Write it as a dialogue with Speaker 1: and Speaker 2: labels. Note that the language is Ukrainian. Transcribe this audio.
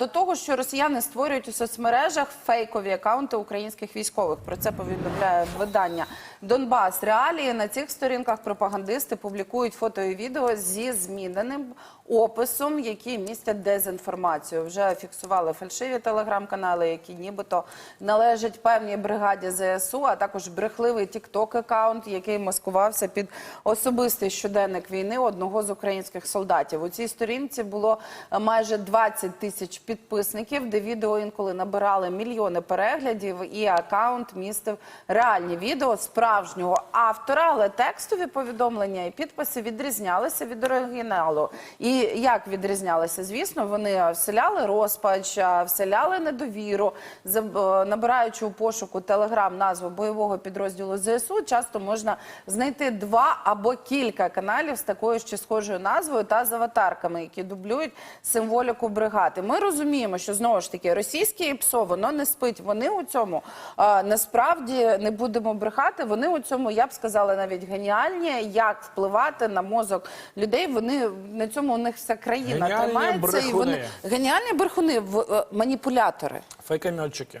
Speaker 1: До того, що росіяни створюють у соцмережах фейкові акаунти українських військових. Про це повідомляє видання Донбас Реалії. На цих сторінках пропагандисти публікують фото і відео зі зміненим описом, які містять дезінформацію. Вже фіксували фальшиві телеграм-канали, які нібито належать певній бригаді ЗСУ, а також брехливий тікток акаунт, який маскувався під особистий щоденник війни одного з українських солдатів. У цій сторінці було майже 20 тисяч підписників, де відео інколи набирали мільйони переглядів, і акаунт містив реальні відео справжнього автора, але текстові повідомлення і підписи відрізнялися від оригіналу. І як відрізнялися? Звісно, вони вселяли розпач, вселяли недовіру, е, набираючи у пошуку телеграм назву бойового підрозділу ЗСУ, часто можна знайти два або кілька каналів з такою чи схожою назвою та з аватарками, які дублюють символіку бригади. Ми розуміємо, що знову ж таки російське ПСО воно не спить. Вони у цьому а, насправді не будемо брехати. Вони у цьому я б сказала навіть геніальні, як впливати на мозок людей. Вони на цьому у них вся країна
Speaker 2: Геніальні
Speaker 1: тримається, і вони геніальні брехуни в е, маніпулятори.
Speaker 2: Фейкометчики.